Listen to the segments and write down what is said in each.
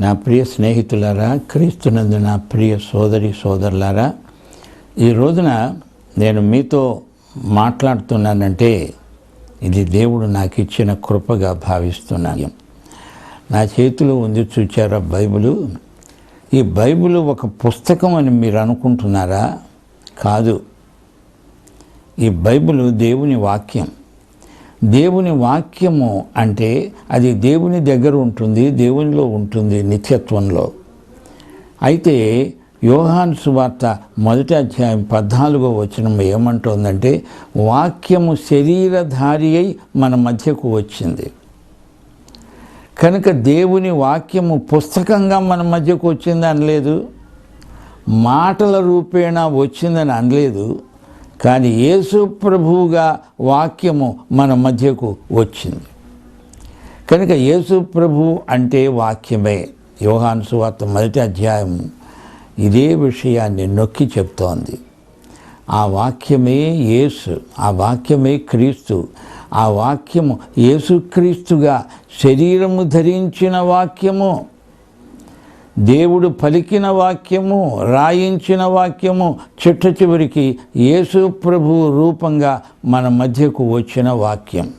నా ప్రియ స్నేహితులారా క్రీస్తునందు నా ప్రియ సోదరి సోదరులారా ఈ రోజున నేను మీతో మాట్లాడుతున్నానంటే ఇది దేవుడు నాకు ఇచ్చిన కృపగా భావిస్తున్నాను. నా చేతిలో ఉంది చూచారా బైబిలు? ఈ బైబిల్ ఒక పుస్తకం అని మీరు అనుకుంటున్నారా? కాదు. ఈ బైబిల్ దేవుని వాక్యం. దేవుని వాక్యము అంటే అది దేవుని దగ్గర ఉంటుంది దేవునిలో ఉంటుంది నిత్యత్వంలో. అయితే యోహాన్ సువార్త మొదటి అధ్యాయం పద్నాలుగో వచనం ఏమంటోందంటే వాక్యము శరీరధారి అయి మన మధ్యకు వచ్చింది. కనుక దేవుని వాక్యము పుస్తకంగా మన మధ్యకు వచ్చింది అనలేదు మాటల రూపేణ వచ్చిందని అనలేదు కానీ యేసు ప్రభువుగా వాక్యము మన మధ్యకు వచ్చింది. కనుక యేసు ప్రభు అంటే వాక్యమే. యోహాను సువార్త మొదటి అధ్యాయం ఇదే విషయాన్ని నొక్కి చెప్తోంది. ఆ వాక్యమే యేసు ఆ వాక్యమే క్రీస్తు ఆ వాక్యము యేసుక్రీస్తుగా శరీరము ధరించిన వాక్యము. దేవుడు పలికిన వాక్యము రాయించిన వాక్యము చిట్ట చివరికి యేసు ప్రభు రూపంగా మన మధ్యకు వచ్చిన వాక్యం.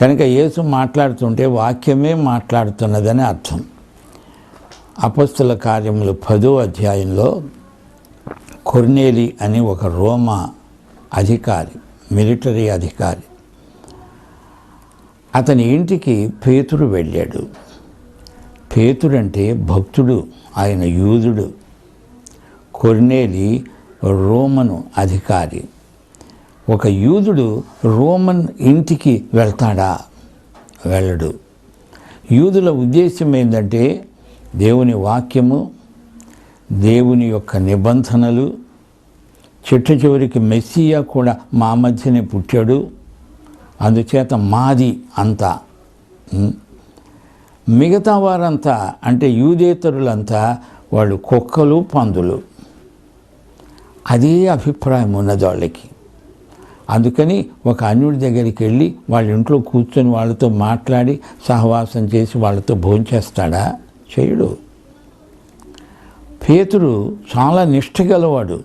కనుక యేసు మాట్లాడుతుంటే వాక్యమే మాట్లాడుతున్నదని అర్థం. అపస్తుల కార్యములు పదో అధ్యాయంలో కొర్నేలి అని ఒక రోమా అధికారి మిలిటరీ అధికారి అతని ఇంటికి పేతురు వెళ్ళాడు. పేతుడంటే భక్తుడు ఆయన యూదుడు. కొర్నేలి రోమను అధికారి. ఒక యూదుడు రోమన్ ఇంటికి వెళ్తాడా? వెళ్ళడు. యూదుల ఉద్దేశం ఏంటంటే దేవుని వాక్యము దేవుని యొక్క నిబంధనలు చిట్ట చివరికి మెస్సియా కూడా మా మధ్యనే పుట్టాడు అందుచేత మాది అంతా. మిగతా వారంతా అంటే యూదేతరులంతా వాళ్ళు కుక్కలు పందులు. అదే అభిప్రాయం ఉన్నది వాళ్ళకి అందుకని ఒక అన్యుడి దగ్గరికి వెళ్ళి వాళ్ళ ఇంట్లో కూర్చొని వాళ్ళతో మాట్లాడి సహవాసం చేసి వాళ్ళతో భోంచేస్తాడా? చేయడు పేతుడు చాలా నిష్ఠ గలవాడు.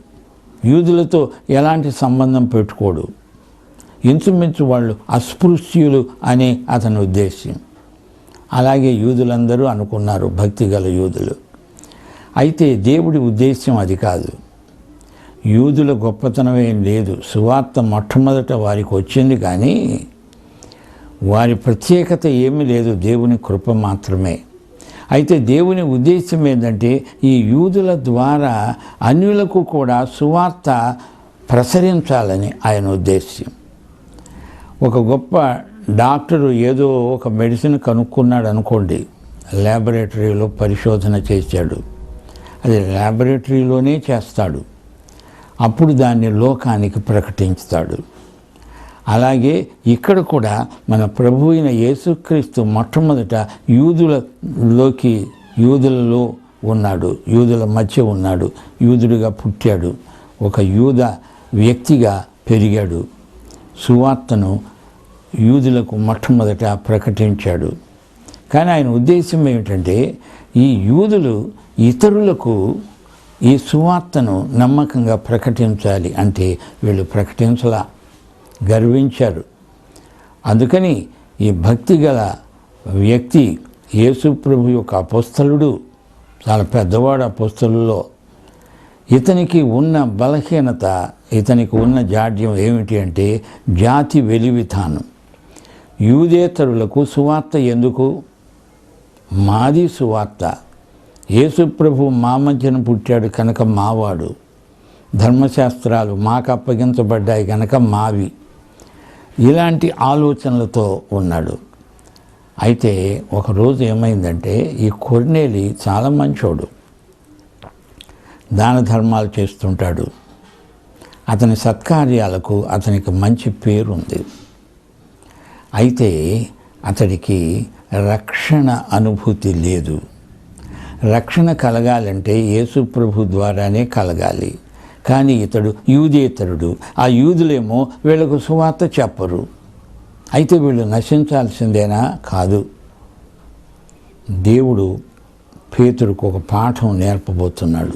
యూదులతో ఎలాంటి సంబంధం పెట్టుకోడు. ఇంచుమించు వాళ్ళు అస్పృశ్యులు అనే అతని ఉద్దేశం అలాగే యూదులందరూ అనుకున్నారు భక్తి గల యూదులు. అయితే దేవుడి ఉద్దేశ్యం అది కాదు. యూదుల గొప్పతనం ఏం లేదు. సువార్త మొట్టమొదట వారికి వచ్చింది కానీ వారి ప్రత్యేకత ఏమీ లేదు. దేవుని కృప మాత్రమే. అయితే దేవుని ఉద్దేశం ఏంటంటే ఈ యూదుల ద్వారా అన్యులకు కూడా సువార్త ప్రసరించాలని ఆయన ఉద్దేశ్యం. ఒక గొప్ప డాక్టరు ఏదో ఒక మెడిసిన్ కనుక్కున్నాడు అనుకోండి ల్యాబొరేటరీలో పరిశోధన చేశాడు. అది ల్యాబొరేటరీలోనే చేస్తాడు. అప్పుడు దాన్ని లోకానికి ప్రకటించుతాడు. అలాగే ఇక్కడ కూడా మన ప్రభు అయిన యేసుక్రీస్తు మొట్టమొదట యూదులలోకి యూదులలో ఉన్నాడు. యూదుల మధ్య ఉన్నాడు. యూదుడిగా పుట్టాడు. ఒక యూద వ్యక్తిగా పెరిగాడు. సువార్తను యూదులకు మొట్టమొదట ప్రకటించాడు. కానీ ఆయన ఉద్దేశం ఏమిటంటే ఈ యూదులు ఇతరులకు ఈ సువార్తను నమ్మకంగా ప్రకటించాలి అంటే వీళ్ళు ప్రకటించలా గర్వించారు. అందుకని ఈ భక్తి గల వ్యక్తి యేసుప్రభు యొక్క అపోస్తలుడు చాలా పెద్దవాడు అపోస్తలులో ఇతనికి ఉన్న బలహీనత ఇతనికి ఉన్న జాడ్యం ఏమిటి అంటే జాతి వెలివిధానం. యూదేతరులకు సువార్త ఎందుకు? మాది సువార్త. యేసుప్రభు మా మధ్యన పుట్టాడు కనుక మావాడు. ధర్మశాస్త్రాలు మాకు అప్పగించబడ్డాయి కనుక మావి. ఇలాంటి ఆలోచనలతో ఉన్నాడు. అయితే ఒకరోజు ఏమైందంటే ఈ కొర్నేలి చాలా మంచోడు. దాన ధర్మాలు చేస్తుంటాడు. అతని సత్కార్యాలకు అతనికి మంచి పేరుంది. అయితే అతడికి రక్షణ అనుభూతి లేదు. రక్షణ కలగాలంటే యేసుప్రభు ద్వారానే కలగాలి. కానీ ఇతడు యూదేతరుడు. ఆ యూదులేమో వీళ్ళకు సువార్త చెప్పరు. అయితే వీళ్ళు నశించాల్సిందేనా? కాదు. దేవుడు పేతుడికి ఒక పాఠం నేర్పబోతున్నాడు.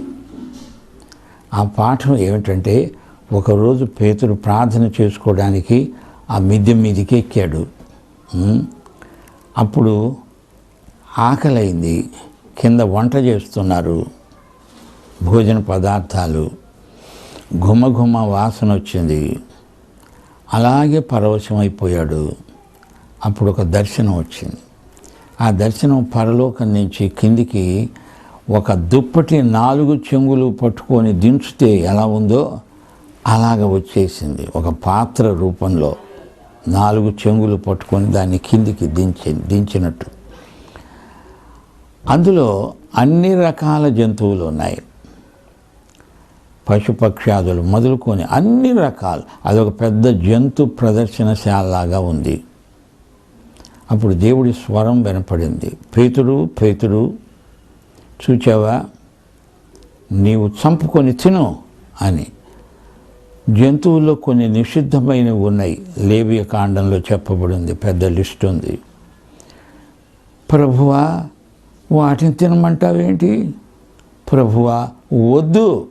ఆ పాఠం ఏమిటంటే ఒకరోజు పేతుడు ప్రార్థన చేసుకోవడానికి ఆ మిద్దె మీదకి ఎక్కాడు. అప్పుడు ఆకలైంది. కింద వంట చేస్తున్నారు. భోజన పదార్థాలు. ఘుమఘుమ వాసన వచ్చింది. అలాగే పరవశమైపోయాడు. అప్పుడు ఒక దర్శనం వచ్చింది. ఆ దర్శనం పరలోకం నుంచి కిందికి ఒక దుప్పటి నాలుగు చెంగులు పట్టుకొని దించితే ఎలా ఉందో అలాగ వచ్చేసింది. ఒక పాత్ర రూపంలో. నాలుగు చెంగులు పట్టుకొని దాన్ని కిందికి దించి దించినట్టు. అందులో అన్ని రకాల జంతువులు ఉన్నాయి. పశుపక్ష్యాదులు మొదలుకొని అన్ని రకాలు. అదొక పెద్ద జంతు ప్రదర్శనశాలలాగా ఉంది. అప్పుడు దేవుడి స్వరం వినపడింది. ప్రీతుడు ప్రీతుడు చూచావా? నీవు చంపుకొని తిను అని. జంతువుల్లో కొన్ని నిషిద్ధమైనవి ఉన్నాయి. లేవియ కాండంలో చెప్పబడింది పెద్ద లిస్ట్ ఉంది. ప్రభువా వాటిని తినమంటావేంటి? ప్రభువా వద్దు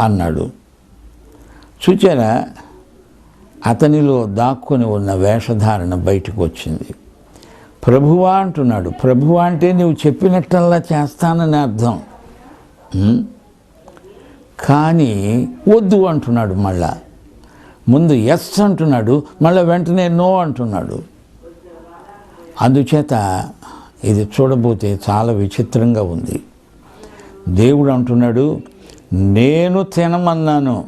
అన్నాడు. చూచారా అతనిలో దాక్కుని ఉన్న వేషధారణ బయటకు వచ్చింది. ప్రభువా అంటున్నాడు ప్రభువా అంటే నువ్వు చెప్పినట్టల్లా చేస్తానని అర్థం. కానీ వద్దు అంటున్నాడు మళ్ళా. ముందు ఎస్ అంటున్నాడు మళ్ళీ వెంటనే నో అంటున్నాడు. అందుచేత ఇది చూడబోతే చాలా విచిత్రంగా ఉంది. దేవుడు అంటున్నాడు నేను తినమన్నాను.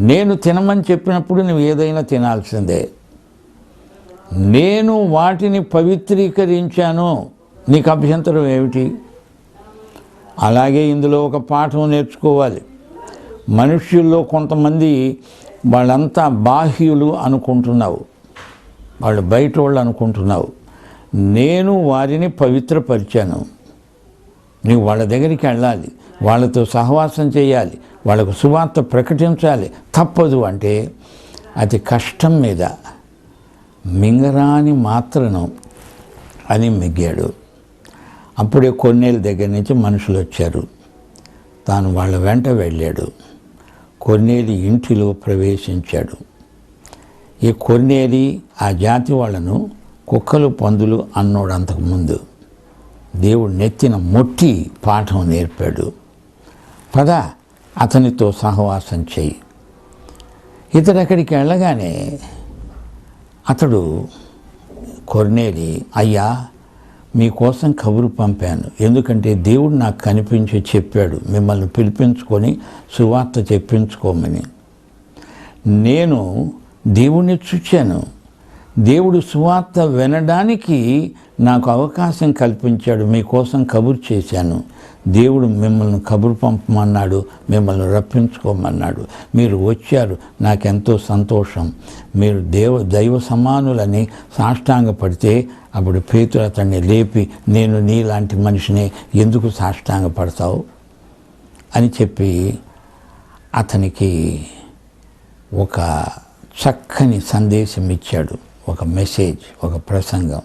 నేను తినమని చెప్పినప్పుడు నువ్వు ఏదైనా తినాల్సిందే. నేను వాటిని పవిత్రీకరించాను. నీకు అభ్యంతరం ఏమిటి? అలాగే ఇందులో ఒక పాఠం నేర్చుకోవాలి. మనుష్యుల్లో కొంతమంది వాళ్ళంతా బాహ్యులు అనుకుంటున్నావు. వాళ్ళు బయట వాళ్ళు అనుకుంటున్నావు. నేను వారిని పవిత్రపరిచాను. నీవు వాళ్ళ దగ్గరికి వెళ్ళాలి. వాళ్ళతో సహవాసం చేయాలి. వాళ్ళకు సువార్త ప్రకటించాలి. తప్పదు అంటే అతి కష్టం మీద మింగరాని మాత్రను అని మిగ్గాడు అప్పుడే కొన్నేళ్ళ దగ్గర నుంచి మనుషులు వచ్చారు. తాను వాళ్ళ వెంట వెళ్ళాడు. కొన్నేలి ఇంటిలో ప్రవేశించాడు. ఈ కొన్నేలి ఆ జాతి వాళ్ళను కుక్కలు పందులు అన్నోడు అంతకుముందు. దేవుడు నెత్తిన మొట్టి పాఠం నేర్పాడు. పద అతనితో సహవాసం చేయి. ఇతడు అక్కడికి వెళ్ళగానే అతడు కొర్నేలి అయ్యా మీకోసం కబురు పంపాను. ఎందుకంటే దేవుడు నాకు కనిపించి చెప్పాడు. మిమ్మల్ని పిలిపించుకొని సువార్త చెప్పించుకోమని. నేను దేవుణ్ణి చూచాను. దేవుడు సువార్త వినడానికి నాకు అవకాశం కల్పించాడు. మీకోసం కబురు చేశాను. దేవుడు మిమ్మల్ని కబురు పంపమన్నాడు మిమ్మల్ని రప్పించుకోమన్నాడు. మీరు వచ్చారు నాకెంతో సంతోషం. మీరు దేవ దైవ సమానులని సాష్టాంగపడితే అప్పుడు పేతులు అతన్ని లేపి నేను నీలాంటి మనిషిని ఎందుకు సాష్టాంగపడతావు? అని చెప్పి అతనికి ఒక చక్కని సందేశం ఇచ్చాడు ఒక మెసేజ్ ఒక ప్రసంగం.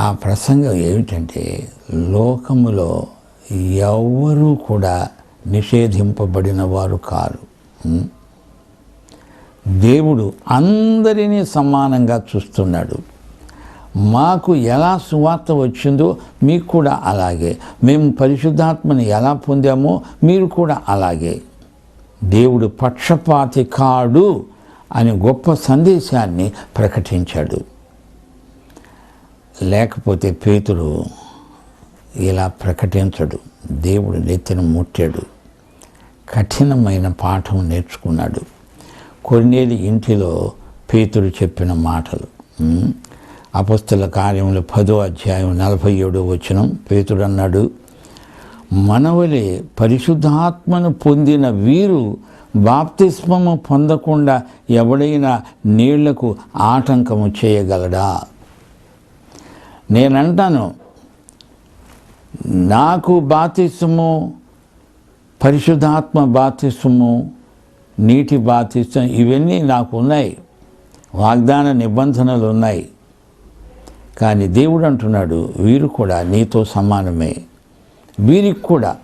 ఆ ప్రసంగం ఏమిటంటే లోకములో ఎవ్వరూ కూడా నిషేధింపబడిన వారు కారు దేవుడు అందరినీ సమానంగా చూస్తున్నాడు. మాకు ఎలా సువార్త వచ్చిందో మీకు కూడా అలాగే. మేము పరిశుద్ధాత్మని ఎలా పొందామో మీరు కూడా అలాగే. దేవుడు పక్షపాతి కాడు అని గొప్ప సందేశాన్ని ప్రకటించాడు. లేకపోతే పేతుడు ఇలా ప్రకటించడు. దేవుడు నెత్తిన ముట్టాడు. కఠినమైన పాఠం నేర్చుకున్నాడు. కొన్నేళ్ళు ఇంటిలో పేతుడు చెప్పిన మాటలు. అపస్తుల కార్యములు పదో అధ్యాయం నలభై ఏడో వచనం పేతుడు అన్నాడు మనవలే పరిశుద్ధాత్మను పొందిన వీరు బాప్తిస్మము పొందకుండా ఎవడైనా నీళ్ళకు ఆటంకము చేయగలడా? నేనంటాను నాకు బాతిసము పరిశుద్ధాత్మ బాతిసము నీటి బాతిసం ఇవన్నీ నాకు ఉన్నాయి వాగ్దాన నిబంధనలు ఉన్నాయి కానీ దేవుడు అంటున్నాడు వీరు కూడా నీతో సమానమే. వీరికి కూడా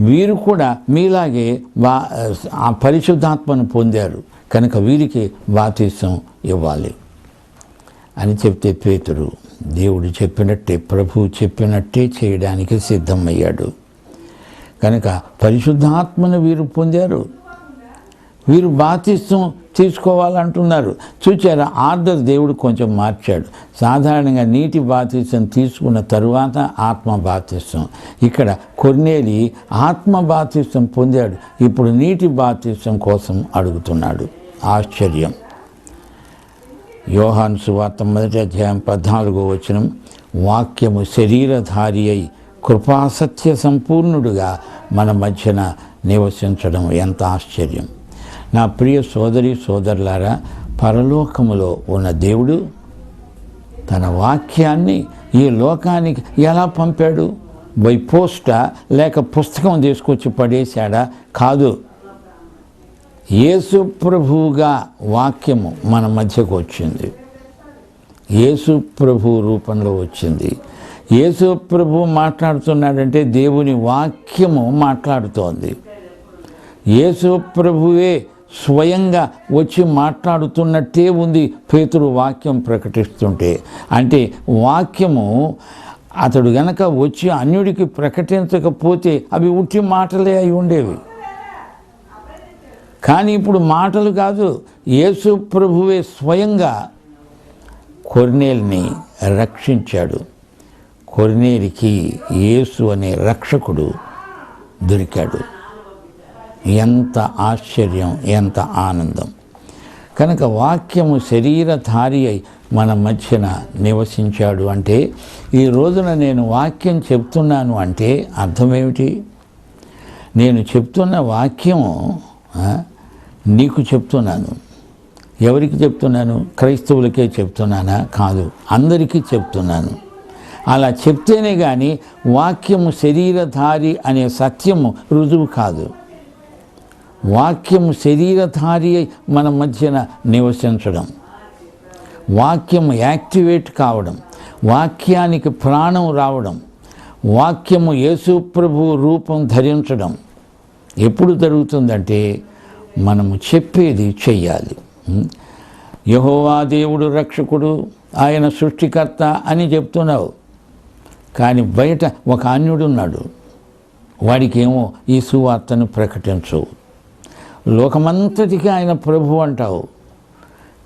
వీరు కూడా మీలాగే వా ఆ పరిశుద్ధాత్మను పొందారు. కనుక వీరికి బాతీసం ఇవ్వాలి. అని చెప్తే పేతురు దేవుడు చెప్పినట్టే ప్రభువు చెప్పినట్టే చేయడానికి సిద్ధమయ్యాడు. కనుక పరిశుద్ధాత్మను వీరు పొందారు. వీరు బాతిస్తం తీసుకోవాలంటున్నారు. చూచారా ఆర్డర్ దేవుడు కొంచెం మార్చాడు. సాధారణంగా నీటి బాతిస్తం తీసుకున్న తరువాత ఆత్మ బాతిస్తం ఇక్కడ కొన్నేలి ఆత్మ బాతిస్తం పొందాడు. ఇప్పుడు నీటి బాతిస్తం కోసం అడుగుతున్నాడు. ఆశ్చర్యం. యోహాను సువార్త మొదటి అధ్యాయం పద్నాలుగో వచనం వాక్యము శరీరధారి అయి కృపాసత్య సంపూర్ణుడుగా మన మధ్యన నివసించడం ఎంత ఆశ్చర్యం. నా ప్రియ సోదరి సోదరులారా పరలోకములో ఉన్న దేవుడు తన వాక్యాన్ని ఈ లోకానికి ఎలా పంపాడు? బై పోస్టా లేక పుస్తకం తీసుకొచ్చి పడేశాడా? కాదు యేసు ప్రభువుగా వాక్యము మన మధ్యకు వచ్చింది. యేసు ప్రభు రూపంలో వచ్చింది. యేసు ప్రభు మాట్లాడుతున్నాడంటే దేవుని వాక్యము మాట్లాడుతోంది. యేసు ప్రభువే స్వయంగా వచ్చి మాట్లాడుతున్నట్టే ఉంది పేతుడు వాక్యం ప్రకటిస్తుంటే. అంటే వాక్యము అతడు గనక వచ్చి అన్యుడికి ప్రకటించకపోతే అవి ఉట్టి మాటలే అయి ఉండేవి. కానీ ఇప్పుడు మాటలు కాదు యేసు ప్రభువే స్వయంగా కొర్నేల్ని రక్షించాడు. కొర్నేలికి యేసు అనే రక్షకుడు దొరికాడు. ఎంత ఆశ్చర్యం ఎంత ఆనందం. కనుక వాక్యము శరీరధారి అయి మన మధ్యన నివసించాడు అంటే ఈ రోజున నేను వాక్యం చెప్తున్నాను అంటే అర్థమేమిటి? నేను చెప్తున్న వాక్యము నీకు చెప్తున్నాను. ఎవరికి చెప్తున్నాను? క్రైస్తవులకే చెప్తున్నానా? కాదు. అందరికీ చెప్తున్నాను. అలా చెప్తేనే కానీ వాక్యము శరీరధారి అనే సత్యము రుజువు కాదు. వాక్యము శరీరధారి మన మధ్యన నివసించడం. వాక్యము యాక్టివేట్ కావడం. వాక్యానికి ప్రాణం రావడం. వాక్యము యేసుప్రభు రూపం ధరించడం. ఎప్పుడు జరుగుతుందంటే మనము చెప్పేది చెయ్యాలి. యహోవా దేవుడు రక్షకుడు ఆయన సృష్టికర్త అని చెప్తున్నావు. కానీ బయట ఒక అన్యుడున్నాడు. వాడికేమో ఈ సువార్తను ప్రకటించవు లోకమంతటికి ఆయన ప్రభు అంటావు.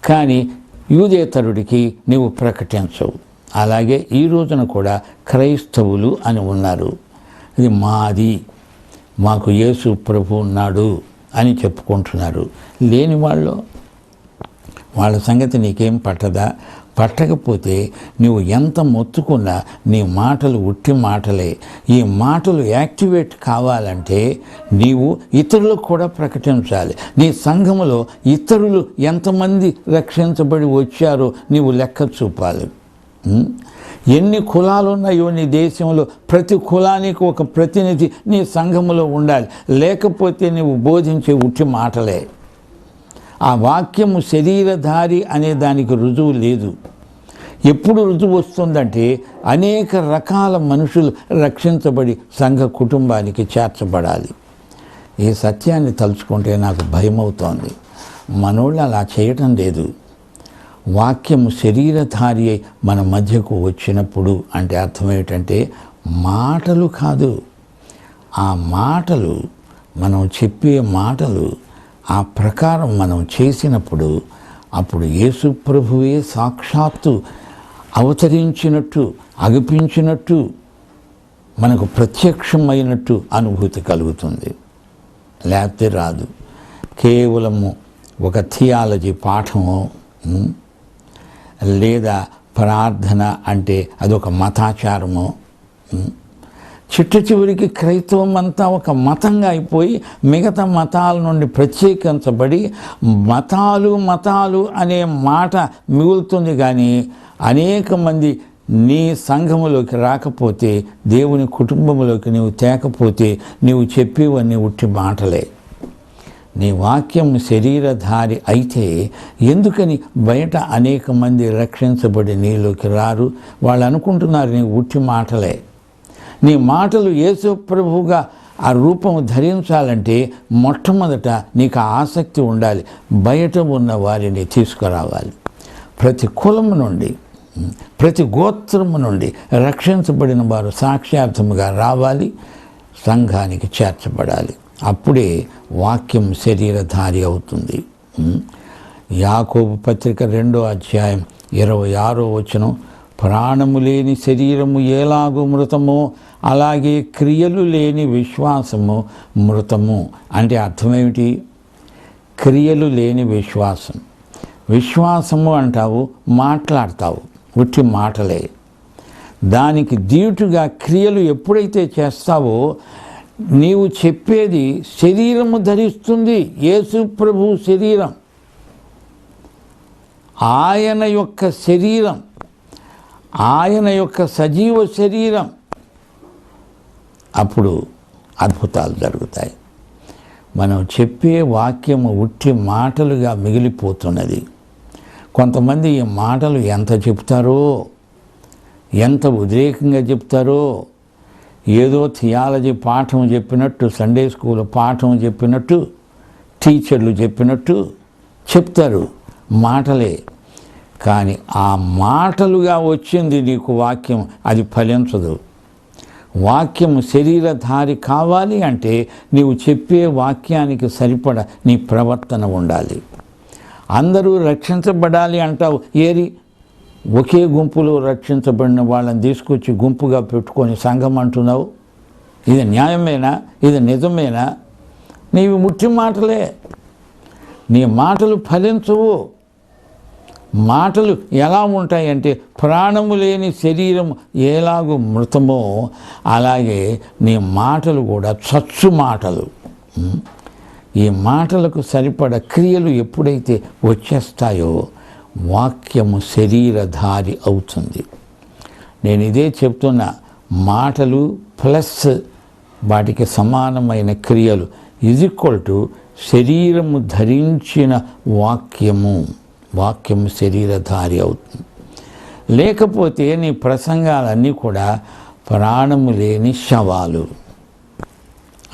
కానీ యూదేతరుడికి నీవు ప్రకటించవు అలాగే ఈ రోజున కూడా క్రైస్తవులు అని ఉన్నారు. ఇది మాది. మాకు యేసు ప్రభు ఉన్నాడు. అని చెప్పుకుంటున్నారు లేని వాళ్ళు వాళ్ళ సంగతి నీకేం పట్టదా? పట్టకపోతే నువ్వు ఎంత మొత్తుకున్నా నీ మాటలు ఉట్టి మాటలే. ఈ మాటలు యాక్టివేట్ కావాలంటే నీవు ఇతరులకు కూడా ప్రకటించాలి. నీ సంఘములో ఇతరులు ఎంతమంది రక్షించబడి వచ్చారో నీవు లెక్క చూపాలి. ఎన్ని కులాలు ఉన్నాయో నీ దేశంలో ప్రతి కులానికి ఒక ప్రతినిధి నీ సంఘములో ఉండాలి. లేకపోతే నీవు బోధించే ఉట్టి మాటలే. ఆ వాక్యము శరీరధారి అనే దానికి రుజువు లేదు. ఎప్పుడు రుజువు వస్తుందంటే అనేక రకాల మనుషులు రక్షించబడి సంఘ కుటుంబానికి చేర్చబడాలి. ఈ సత్యాన్ని తలుచుకుంటే నాకు భయమవుతోంది. మనోళ్ళు అలా చేయటం లేదు. వాక్యము శరీరధారి అయి మన మధ్యకు వచ్చినప్పుడు అంటే అర్థం ఏమిటంటే మాటలు కాదు. ఆ మాటలు మనం చెప్పే మాటలు ఆ ప్రకారం మనం చేసినప్పుడు అప్పుడు యేసు ప్రభువే సాక్షాత్తు అవతరించినట్టు అగిపించినట్టు మనకు ప్రత్యక్షమైనట్టు అనుభూతి కలుగుతుంది. లేకపోతే రాదు. కేవలము ఒక థియాలజీ పాఠము లేదా ప్రార్థన అంటే అదొక మతాచారము. చిట్ట చివరికి క్రైస్తవం అంతా ఒక మతంగా అయిపోయి మిగతా మతాల నుండి ప్రత్యేకించబడి మతాలు మతాలు అనే మాట మిగులుతుంది కానీ అనేక మంది నీ సంఘములోకి రాకపోతే దేవుని కుటుంబంలోకి నీవు తేకపోతే నీవు చెప్పేవన్నీ ఉట్టి మాటలే. నీ వాక్యం శరీరధారి అయితే ఎందుకని బయట అనేక మంది రక్షించబడి నీలోకి రారు? వాళ్ళు అనుకుంటున్నారు నీ ఉట్టి మాటలే. నీ మాటలు యేసు ప్రభువుగా ఆ రూపం ధరించాలంటే మొట్టమొదట నీకు ఆసక్తి ఉండాలి. బయట ఉన్న వారిని తీసుకురావాలి. ప్రతి కులము నుండి ప్రతి గోత్రము నుండి రక్షించబడిన వారు సాక్ష్యార్థముగా రావాలి. సంఘానికి చేర్చబడాలి. అప్పుడే వాక్యం శరీరధారి అవుతుంది. యాకోబు పత్రిక రెండో అధ్యాయం ఇరవై ఆరో వచనం ప్రాణము లేని శరీరము ఎలాగూ మృతమో అలాగే క్రియలు లేని విశ్వాసము మృతము. అంటే అర్థమేమిటి? క్రియలు లేని విశ్వాసం. విశ్వాసము అంటావు మాట్లాడతావు ఉట్టి మాటలే. దానికి దీటుగా క్రియలు ఎప్పుడైతే చేస్తావో నీవు చెప్పేది శరీరము ధరిస్తుంది యేసు ప్రభు శరీరం. ఆయన యొక్క శరీరం ఆయన యొక్క సజీవ శరీరం. అప్పుడు అద్భుతాలు జరుగుతాయి. మనం చెప్పే వాక్యము ఉట్టి మాటలుగా మిగిలిపోతున్నది. కొంతమంది ఈ మాటలు ఎంత చెప్తారో ఎంత ఉద్రేకంగా చెప్తారో ఏదో థియాలజీ పాఠం చెప్పినట్టు సండే స్కూల్ పాఠం చెప్పినట్టు టీచర్లు చెప్పినట్టు చెప్తారు మాటలే. కానీ ఆ మాటలుగా వచ్చింది నీకు వాక్యం అది ఫలించదు. వాక్యం శరీరధారి కావాలి అంటే నీవు చెప్పే వాక్యానికి సరిపడ నీ ప్రవర్తన ఉండాలి. అందరూ రక్షించబడాలి అంటావు. ఏరి? ఒకే గుంపులో రక్షించబడిన వాళ్ళని తీసుకొచ్చి గుంపుగా పెట్టుకొని సంఘం అంటున్నావు? ఇది న్యాయమేనా? ఇది నిజమేనా? నీవి ముట్టి మాటలే. నీ మాటలు ఫలించవు. మాటలు ఎలా ఉంటాయంటే ప్రాణము లేని శరీరం ఎలాగూ మృతమో అలాగే నీ మాటలు కూడా చచ్చు మాటలు. ఈ మాటలకు సరిపడ క్రియలు ఎప్పుడైతే వచ్చేస్తాయో వాక్యము శరీరధారి అవుతుంది. నేను ఇదే చెప్తున్న మాటలు ప్లస్ వాటికి సమానమైన క్రియలు ఇది ఈక్వల్ టు శరీరము ధరించిన వాక్యము. వాక్యము శరీరధారి అవుతుంది. లేకపోతే నీ ప్రసంగాలన్నీ కూడా ప్రాణము లేని శవాలు.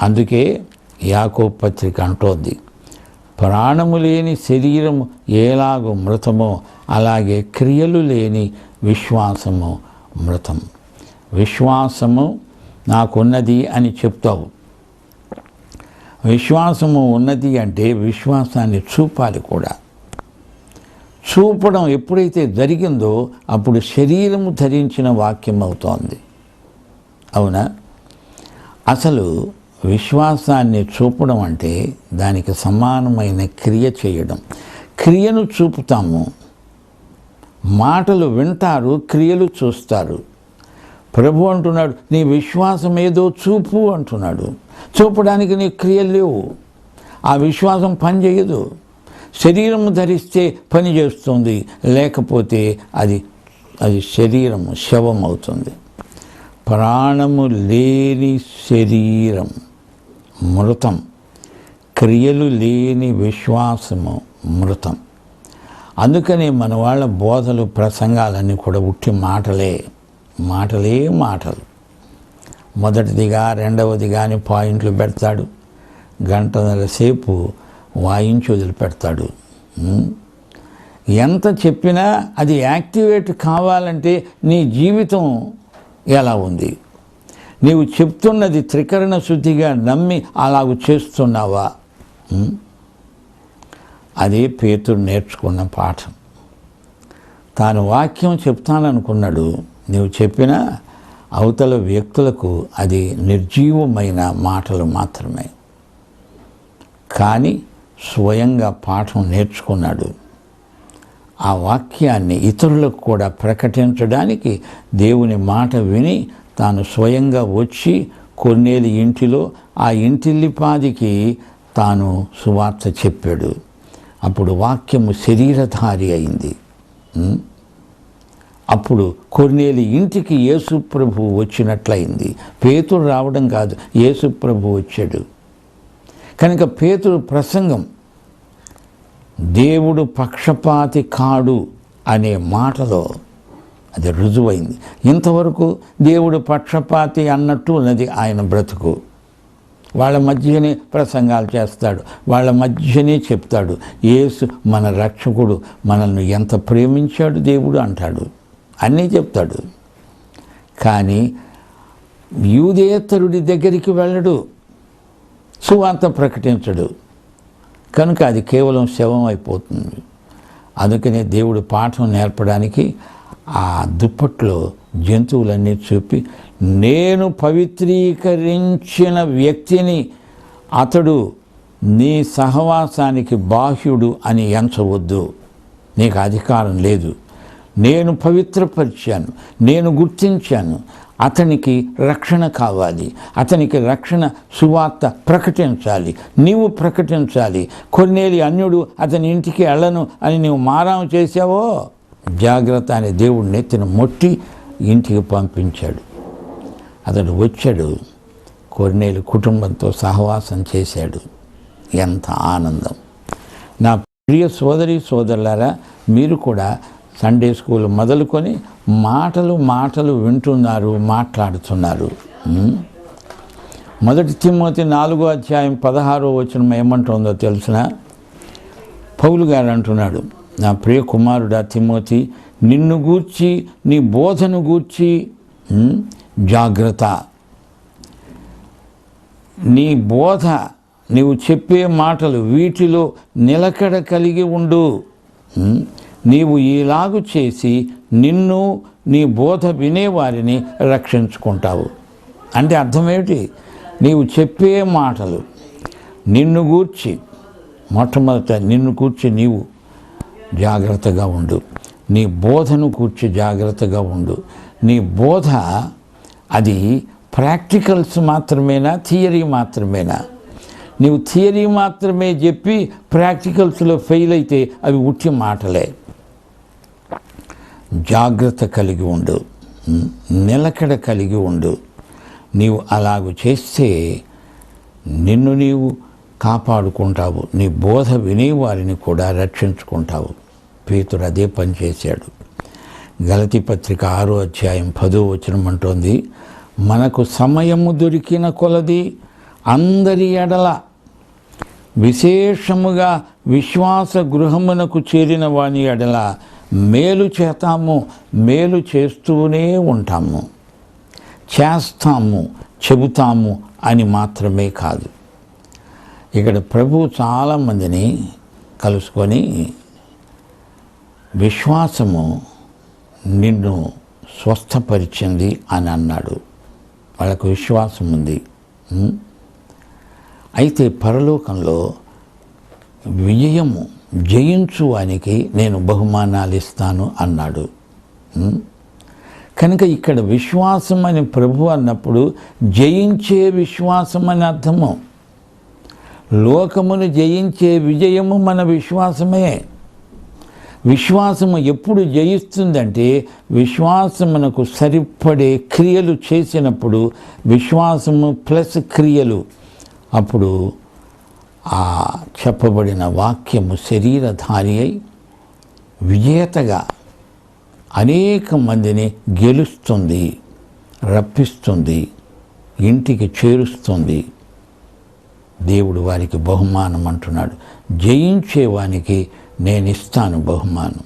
అందుకే యాకో పత్రిక అంటోంది. ప్రాణము లేని శరీరము ఎలాగో మృతమో అలాగే క్రియలు లేని విశ్వాసము మృతం. విశ్వాసము నాకున్నది అని చెప్తావు. విశ్వాసము ఉన్నది అంటే విశ్వాసాన్ని చూపాలి కూడా. చూపడం ఎప్పుడైతే జరిగిందో అప్పుడు శరీరము ధరించిన వాక్యం అవుతోంది. అవునా? అసలు విశ్వాసాన్ని చూపడం అంటే దానికి సమానమైన క్రియ చేయడం. క్రియను చూపుతాము. మాటలు వింటారు క్రియలు చూస్తారు. ప్రభు అంటున్నాడు నీ విశ్వాసం ఏదో చూపు అంటున్నాడు. చూపడానికి నీ క్రియలు లేవు. ఆ విశ్వాసం పని చేయదు. శరీరము ధరిస్తే పని చేస్తుంది. లేకపోతే అది అది శరీరము శవం అవుతుంది ప్రాణము లేని శరీరం. మృతం. క్రియలు లేని విశ్వాసము మృతం. అందుకని మన వాళ్ళ బోధలు ప్రసంగాలన్నీ కూడా ఉట్టి మాటలే. మాటలే మాటలు. మొదటిదిగా రెండవది కానీ పాయింట్లు పెడతాడు. గంటన్నర సేపు వాయించి వదిలిపెడతాడు. ఎంత చెప్పినా అది యాక్టివేట్ కావాలంటే నీ జీవితం ఎలా ఉంది? నీవు చెప్తున్నది త్రికరణ శుద్ధిగా నమ్మి అలాగ చేస్తున్నావా? అదే పేతుడు నేర్చుకున్న పాఠం. తాను వాక్యం చెప్తాననుకున్నాడు. నీవు చెప్పిన అవతల వ్యక్తులకు అది నిర్జీవమైన మాటలు మాత్రమే. కానీ స్వయంగా పాఠం నేర్చుకున్నాడు. ఆ వాక్యాన్ని ఇతరులకు కూడా ప్రకటించడానికి దేవుని మాట విని తాను స్వయంగా వచ్చి కొన్నేలి ఇంటిలో ఆ ఇంటిల్లిపాదికి తాను సువార్త చెప్పాడు. అప్పుడు వాక్యము శరీరధారి అయింది. అప్పుడు కొన్నేలి ఇంటికి యేసు ప్రభు వచ్చినట్లయింది. పేతుడు రావడం కాదు యేసు ప్రభు వచ్చాడు. కనుక పేతురు ప్రసంగం దేవుడు పక్షపాతి కాడు అనే మాటలో అది రుజువైంది. ఇంతవరకు దేవుడు పక్షపాతి అన్నట్టు ఉన్నది ఆయన బ్రతుకు. వాళ్ళ మధ్యనే ప్రసంగాలు చేస్తాడు. వాళ్ళ మధ్యనే చెప్తాడు. యేసు మన రక్షకుడు మనల్ని ఎంత ప్రేమించాడు దేవుడు? అంటాడు. అన్నీ చెప్తాడు. కానీ యూదేతరుడి దగ్గరికి వెళ్ళడు. సువార్త ప్రకటించడు. కనుక అది కేవలం శవం అయిపోతుంది. అందుకనే దేవుడు పాఠం నేర్పడానికి ఆ దుప్పట్లో జంతువులన్నీ చూపి నేను పవిత్రీకరించిన వ్యక్తిని అతడు నీ సహవాసానికి బాహ్యుడు అని ఎంచవద్దు. నీకు అధికారం లేదు. నేను పవిత్రపరిచాను. నేను గుర్తించాను. అతనికి రక్షణ కావాలి. అతనికి రక్షణ సువార్త ప్రకటించాలి. నీవు ప్రకటించాలి. కొన్నేలి అన్యుడు అతని ఇంటికి వెళ్ళను అని నీవు మారాం చేసావో జాగ్రత్త అనే దేవుడు నెత్తిన మొట్టి ఇంటికి పంపించాడు. అతడు వచ్చాడు కొన్నేళ్ళు కుటుంబంతో సహవాసం చేశాడు. ఎంత ఆనందం. నా ప్రియ సోదరి సోదరులారా మీరు కూడా సండే స్కూల్ మొదలుకొని మాటలు మాటలు వింటున్నారు మాట్లాడుతున్నారు. మొదటి తిమ్మతి నాలుగో అధ్యాయం పదహారో వచనం ఏమంటుందో తెలిసిన? పౌలు గారు అంటున్నాడు నా ప్రియ కుమారుడా తిమ్మోతి నిన్ను గూర్చి నీ బోధను గూర్చి జాగ్రత్త. నీ బోధ నీవు చెప్పే మాటలు వీటిలో నిలకడ కలిగి ఉండు. నీవు ఇలాగు చేసి నిన్ను నీ బోధ వినేవారిని రక్షించుకుంటావు. అంటే అర్థమేమిటి? నీవు చెప్పే మాటలు నిన్ను గూర్చి మొట్టమొదట నిన్ను కూర్చి నీవు జాగ్రత్తగా ఉండు. నీ బోధను కూర్చి జాగ్రత్తగా ఉండు. నీ బోధ అది ప్రాక్టికల్స్ మాత్రమేనా థియరీ మాత్రమేనా? నీవు థియరీ మాత్రమే చెప్పి ప్రాక్టికల్స్లో ఫెయిల్ అయితే అవి ఉట్టి మాటలే. జాగ్రత్త కలిగి ఉండు. నిలకడ కలిగి ఉండు. నీవు అలాగు చేస్తే నిన్ను నీవు కాపాడుకుంటావు. నీ బోధ వినేవారిని కూడా రక్షించుకుంటావు. పేతుడు అదే పని చేశాడు. గలతి పత్రిక ఆరో అధ్యాయం పదో వచనం అంటోంది మనకు సమయము దొరికిన కొలది అందరి ఎడల విశేషముగా విశ్వాస గృహమునకు చేరిన వాని ఎడల మేలు చేతాము మేలు చేస్తూనే ఉంటాము. చేస్తాము చెబుతాము అని మాత్రమే కాదు. ఇక్కడ ప్రభు చాలామందిని కలుసుకొని విశ్వాసము నిన్ను స్వస్థపరిచింది అని అన్నాడు. వాళ్ళకు విశ్వాసం ఉంది. అయితే పరలోకంలో విజయము జయించు వానికి నేను బహుమానాలు ఇస్తాను అన్నాడు. కనుక ఇక్కడ విశ్వాసం అని ప్రభు అన్నప్పుడు జయించే విశ్వాసం అని అర్థము. లోకమును జయించే విజయము మన విశ్వాసమే. విశ్వాసము ఎప్పుడు జయిస్తుందంటే విశ్వాసమునకు సరిపడే క్రియలు చేసినప్పుడు విశ్వాసము ప్లస్ క్రియలు. అప్పుడు ఆ చెప్పబడిన వాక్యము శరీరధారి అయి విజేతగా అనేక మందిని గెలుస్తుంది రప్పిస్తుంది ఇంటికి చేరుస్తుంది. దేవుడు వారికి బహుమానం అంటున్నాడు జయించేవానికి నేను ఇస్తాను బహుమానం.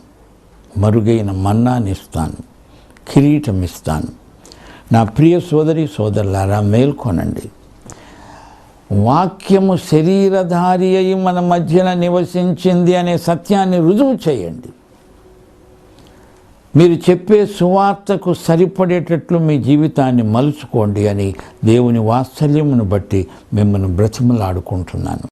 మరుగైన మన్నానిస్తాను. కిరీటం ఇస్తాను నా ప్రియ సోదరి సోదరులారా మేల్కొనండి. వాక్యము శరీరధారి అయి మన మధ్యన నివసించింది అనే సత్యాన్ని రుజువు చేయండి. మీరు చెప్పే సువార్తకు సరిపడేటట్లు మీ జీవితాన్ని మలుచుకోండి అని దేవుని వాత్సల్యమును బట్టి మిమ్మల్ని బ్రతిమలాడుకుంటున్నాను.